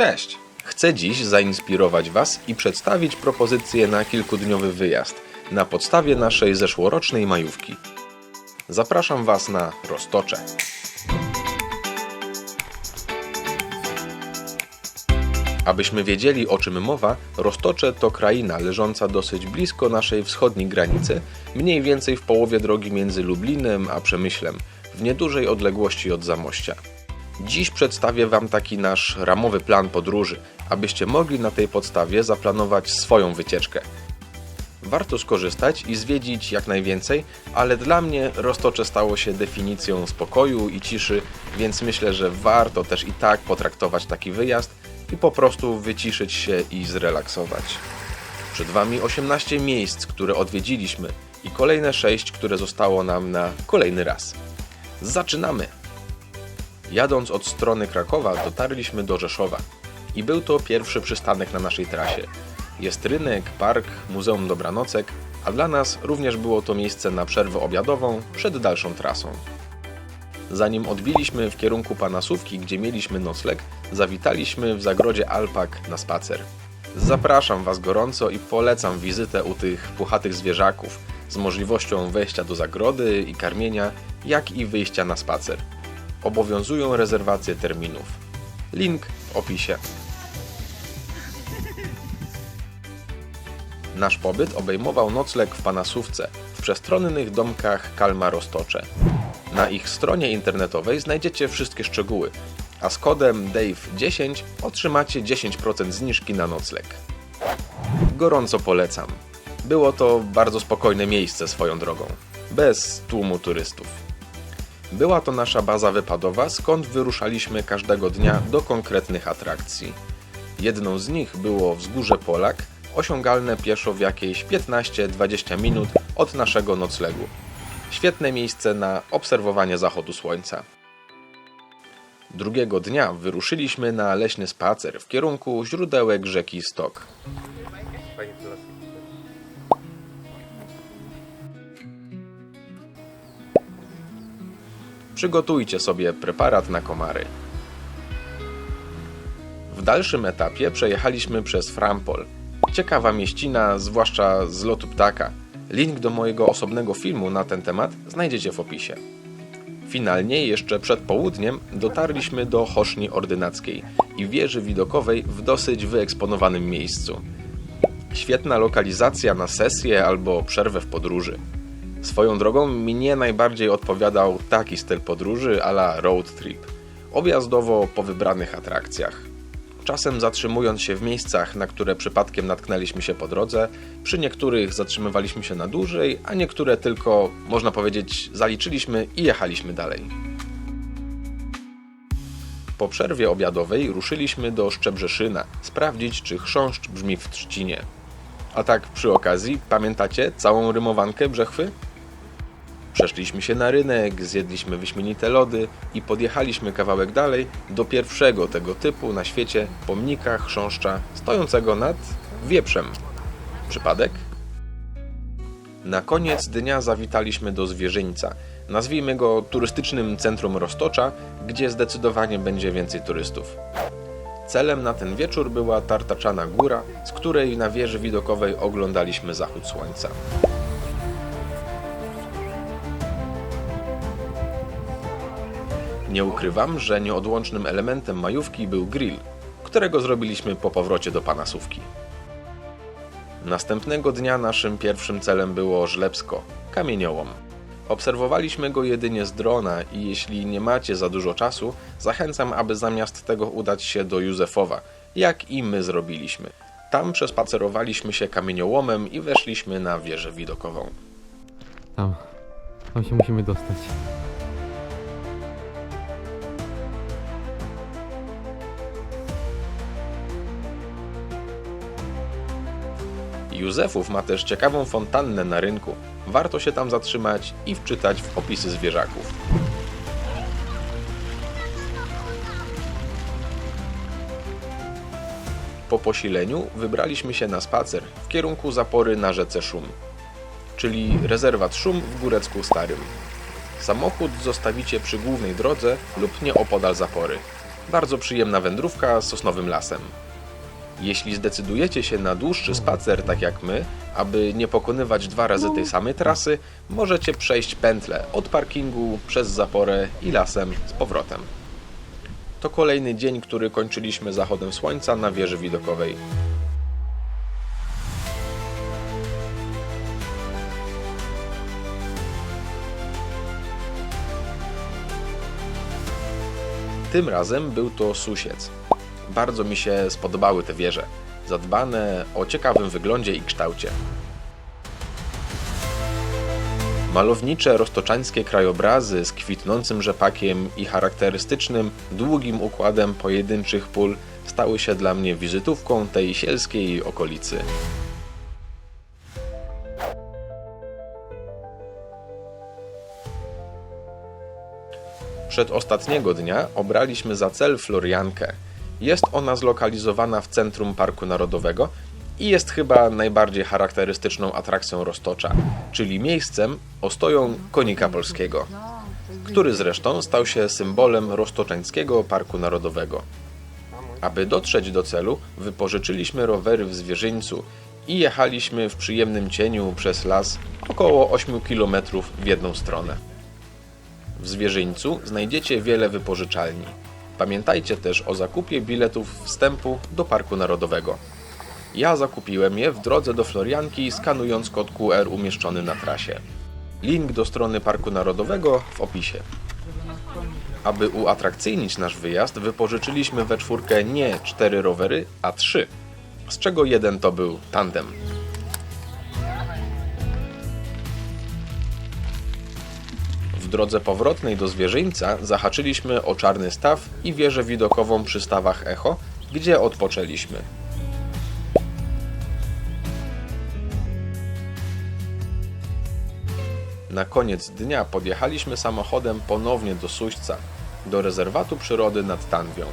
Cześć! Chcę dziś zainspirować Was i przedstawić propozycję na kilkudniowy wyjazd na podstawie naszej zeszłorocznej majówki. Zapraszam Was na Roztocze. Abyśmy wiedzieli o czym mowa, Roztocze to kraina leżąca dosyć blisko naszej wschodniej granicy, mniej więcej w połowie drogi między Lublinem a Przemyślem, w niedużej odległości od Zamościa. Dziś przedstawię Wam taki nasz ramowy plan podróży, abyście mogli na tej podstawie zaplanować swoją wycieczkę. Warto skorzystać i zwiedzić jak najwięcej, ale dla mnie Roztocze stało się definicją spokoju i ciszy, więc myślę, że warto też i tak potraktować taki wyjazd i po prostu wyciszyć się i zrelaksować. Przed Wami 18 miejsc, które odwiedziliśmy i kolejne 6, które zostało nam na kolejny raz. Zaczynamy! Jadąc od strony Krakowa dotarliśmy do Rzeszowa i był to pierwszy przystanek na naszej trasie. Jest rynek, park, muzeum dobranocek, a dla nas również było to miejsce na przerwę obiadową przed dalszą trasą. Zanim odbiliśmy w kierunku Panasówki, gdzie mieliśmy nocleg, zawitaliśmy w zagrodzie Alpak na spacer. Zapraszam Was gorąco i polecam wizytę u tych puchatych zwierzaków z możliwością wejścia do zagrody i karmienia, jak i wyjścia na spacer. Obowiązują rezerwacje terminów. Link w opisie. Nasz pobyt obejmował nocleg w Panasówce, w przestronnych domkach Kalma Roztocze. Na ich stronie internetowej znajdziecie wszystkie szczegóły, a z kodem DAVE10 otrzymacie 10% zniżki na nocleg. Gorąco polecam. Było to bardzo spokojne miejsce swoją drogą, bez tłumu turystów. Była to nasza baza wypadowa, skąd wyruszaliśmy każdego dnia do konkretnych atrakcji. Jedną z nich było wzgórze Polak, osiągalne pieszo w jakieś 15-20 minut od naszego noclegu. Świetne miejsce na obserwowanie zachodu słońca. Drugiego dnia wyruszyliśmy na leśny spacer w kierunku źródełek rzeki Stok. Przygotujcie sobie preparat na komary. W dalszym etapie przejechaliśmy przez Frampol. Ciekawa mieścina, zwłaszcza z lotu ptaka. Link do mojego osobnego filmu na ten temat znajdziecie w opisie. Finalnie, jeszcze przed południem, dotarliśmy do Choszni Ordynackiej i wieży widokowej w dosyć wyeksponowanym miejscu. Świetna lokalizacja na sesję albo przerwę w podróży. Swoją drogą mnie najbardziej odpowiadał taki styl podróży a la road trip. Objazdowo po wybranych atrakcjach. Czasem zatrzymując się w miejscach, na które przypadkiem natknęliśmy się po drodze, przy niektórych zatrzymywaliśmy się na dłużej, a niektóre tylko, można powiedzieć, zaliczyliśmy i jechaliśmy dalej. Po przerwie obiadowej ruszyliśmy do Szczebrzeszyna, sprawdzić czy chrząszcz brzmi w trzcinie. A tak przy okazji, pamiętacie całą rymowankę Brzechwy? Przeszliśmy się na rynek, zjedliśmy wyśmienite lody i podjechaliśmy kawałek dalej do pierwszego tego typu na świecie pomnika chrząszcza stojącego nad wieprzem. Przypadek? Na koniec dnia zawitaliśmy do Zwierzyńca. Nazwijmy go turystycznym centrum Roztocza, gdzie zdecydowanie będzie więcej turystów. Celem na ten wieczór była Tartaczana Góra, z której na wieży widokowej oglądaliśmy zachód słońca. Nie ukrywam, że nieodłącznym elementem majówki był grill, którego zrobiliśmy po powrocie do Panasówki. Następnego dnia naszym pierwszym celem było Żlepsko, kamieniołom. Obserwowaliśmy go jedynie z drona i jeśli nie macie za dużo czasu, zachęcam, aby zamiast tego udać się do Józefowa, jak i my zrobiliśmy. Tam przespacerowaliśmy się kamieniołomem i weszliśmy na wieżę widokową. Tam. Tam się musimy dostać. Józefów ma też ciekawą fontannę na rynku. Warto się tam zatrzymać i wczytać w opisy zwierzaków. Po posileniu wybraliśmy się na spacer w kierunku zapory na rzece Szum, czyli rezerwat Szum w Górecku Starym. Samochód zostawicie przy głównej drodze lub nieopodal zapory. Bardzo przyjemna wędrówka z sosnowym lasem. Jeśli zdecydujecie się na dłuższy spacer, tak jak my, aby nie pokonywać dwa razy tej samej trasy, możecie przejść pętlę od parkingu przez zaporę i lasem z powrotem. To kolejny dzień, który kończyliśmy zachodem słońca na wieży widokowej. Tym razem był to Susiec. Bardzo mi się spodobały te wieże. Zadbane o ciekawym wyglądzie i kształcie. Malownicze roztoczańskie krajobrazy z kwitnącym rzepakiem i charakterystycznym, długim układem pojedynczych pól stały się dla mnie wizytówką tej sielskiej okolicy. Przedostatniego dnia obraliśmy za cel Floriankę. Jest ona zlokalizowana w centrum Parku Narodowego i jest chyba najbardziej charakterystyczną atrakcją Roztocza, czyli miejscem ostoją konika polskiego, który zresztą stał się symbolem Roztoczańskiego Parku Narodowego. Aby dotrzeć do celu, wypożyczyliśmy rowery w Zwierzyńcu i jechaliśmy w przyjemnym cieniu przez las około 8 km w jedną stronę. W Zwierzyńcu znajdziecie wiele wypożyczalni. Pamiętajcie też o zakupie biletów wstępu do Parku Narodowego. Ja zakupiłem je w drodze do Florianki, skanując kod QR umieszczony na trasie. Link do strony Parku Narodowego w opisie. Aby uatrakcyjnić nasz wyjazd, wypożyczyliśmy we czwórkę nie cztery rowery, a trzy, z czego jeden to był tandem. Drodze powrotnej do Zwierzyńca zahaczyliśmy o Czarny Staw i wieżę widokową przy stawach Echo, gdzie odpoczęliśmy. Na koniec dnia podjechaliśmy samochodem ponownie do Suśca, do rezerwatu przyrody nad Tanwią.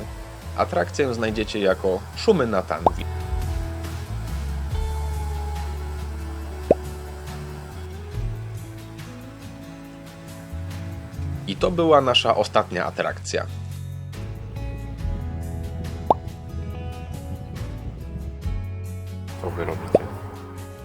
Atrakcję znajdziecie jako Szumy na Tanwi. I to była nasza ostatnia atrakcja. Co wy robicie?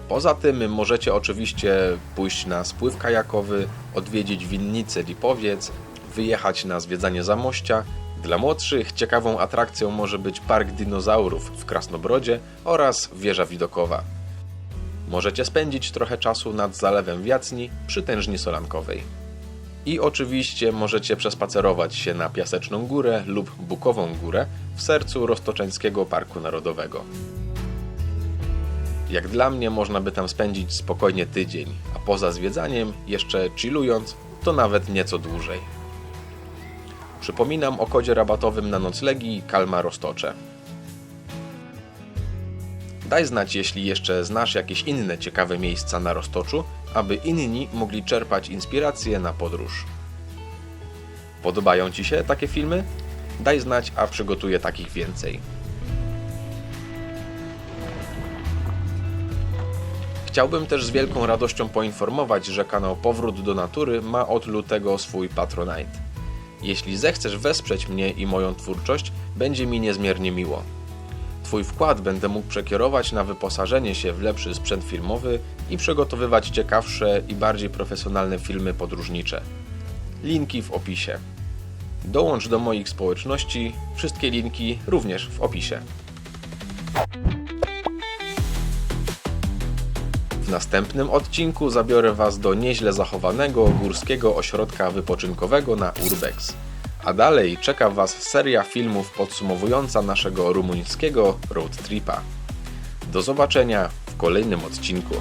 Poza tym możecie oczywiście pójść na spływ kajakowy, odwiedzić winnicę Lipowiec, wyjechać na zwiedzanie Zamościa. Dla młodszych ciekawą atrakcją może być Park Dinozaurów w Krasnobrodzie oraz wieża widokowa. Możecie spędzić trochę czasu nad zalewem Wiacni przy tężni solankowej. I oczywiście możecie przespacerować się na Piaseczną Górę lub Bukową Górę w sercu Roztoczeńskiego Parku Narodowego. Jak dla mnie można by tam spędzić spokojnie tydzień, a poza zwiedzaniem, jeszcze chillując, to nawet nieco dłużej. Przypominam o kodzie rabatowym na noclegi Kalma Roztocze. Daj znać, jeśli jeszcze znasz jakieś inne ciekawe miejsca na Roztoczu, aby inni mogli czerpać inspirację na podróż. Podobają Ci się takie filmy? Daj znać, a przygotuję takich więcej. Chciałbym też z wielką radością poinformować, że kanał Powrót do Natury ma od lutego swój Patronite. Jeśli zechcesz wesprzeć mnie i moją twórczość, będzie mi niezmiernie miło. Twój wkład będę mógł przekierować na wyposażenie się w lepszy sprzęt filmowy i przygotowywać ciekawsze i bardziej profesjonalne filmy podróżnicze. Linki w opisie. Dołącz do moich społeczności, wszystkie linki również w opisie. W następnym odcinku zabiorę Was do nieźle zachowanego górskiego ośrodka wypoczynkowego na Urbex. A dalej czeka Was seria filmów podsumowująca naszego rumuńskiego road tripa. Do zobaczenia w kolejnym odcinku.